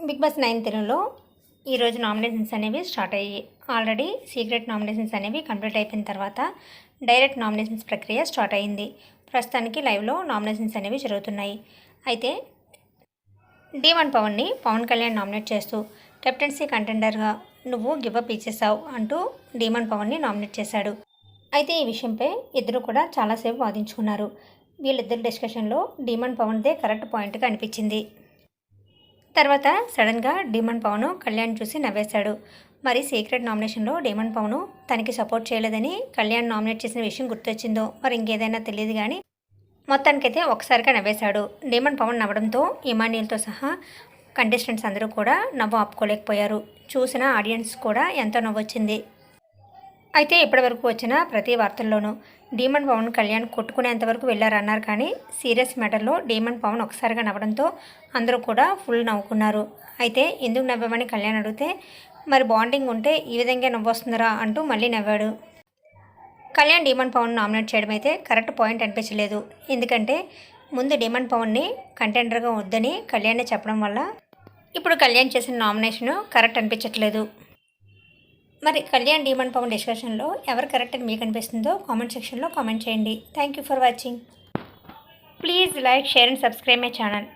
Big boss nine తెలుగులో ఈరోజు nominations అనేవి స్టార్ట్ అయ్యాయి ఆల్రెడీ సీక్రెట్ నామినేషన్స్ అనేవి కంప్లీట్ అయిపోయిన తర్వాత డైరెక్ట్ నామినేషన్స్ ప్రక్రియ స్టార్ట్ అయింది ప్రస్తుతానికి లైవ్లో నామినేషన్స్ అనేవి జరుగుతున్నాయి. అయితే డి వన్ పవన్ని పవన్ కళ్యాణ్ నామినేట్ చేస్తూ కెప్టెన్సీ కంటెండర్గా నువ్వు గివప్ ఇచ్చేసావు అంటూ డీమన్ పవన్ని నామినేట్ చేశాడు. అయితే ఈ విషయంపై ఇద్దరు కూడా చాలాసేపు వాదించుకున్నారు. వీళ్ళిద్దరు డిస్కషన్లో డీమన్ పవన్దే కరెక్ట్ పాయింట్గా అనిపించింది. తర్వాత సడన్గా డీమన్ పవన్ కళ్యాణ్ చూసి నవ్వేశాడు. మరి సీక్రెట్ నామినేషన్లో డీమన్ పవన్ తనకి సపోర్ట్ చేయలేదని కళ్యాణ్ నామినేట్ చేసిన విషయం గుర్తొచ్చిందో మరి ఇంకేదైనా తెలియదు కానీ మొత్తానికైతే ఒకసారిగా నవ్వేశాడు. డీమన్ పవన్ నవ్వడంతో ఇమానియల్తో సహా కంటెస్టెంట్స్ అందరూ కూడా నవ్వు ఆపుకోలేకపోయారు. చూసిన ఆడియన్స్ కూడా ఎంతో నవ్వొచ్చింది. అయితే ఇప్పటివరకు వచ్చిన ప్రతి వార్తల్లోనూ డీమన్ పవన్ కళ్యాణ్ కొట్టుకునేంతవరకు వెళ్ళారన్నారు కానీ సీరియస్ మ్యాటర్లో డీమన్ పవన్ ఒకసారిగా నవ్వడంతో అందరూ కూడా ఫుల్ నవ్వుకున్నారు. అయితే ఎందుకు నవ్వామని కళ్యాణ్ అడిగితే మరి బాండింగ్ ఉంటే ఈ విధంగా నవ్వొస్తుందిరా అంటూ మళ్ళీ నవ్వాడు. కళ్యాణ్ డీమన్ పవన్ నామినేట్ చేయడం అయితే కరెక్ట్ పాయింట్ అనిపించలేదు. ఎందుకంటే ముందు డీమన్ పవన్ని కంటెండర్గా వద్దని కళ్యాణ్ చెప్పడం వల్ల ఇప్పుడు కళ్యాణ్ చేసిన నామినేషన్ కరెక్ట్ అనిపించట్లేదు. మరి కళ్యాణ్ డీమన్ పవన్ డిస్కషన్లో ఎవరు కరెక్ట్ అని మీకు అనిపిస్తుందో కామెంట్ సెక్షన్లో కామెంట్ చేయండి. Thank you for watching please like share and subscribe my channel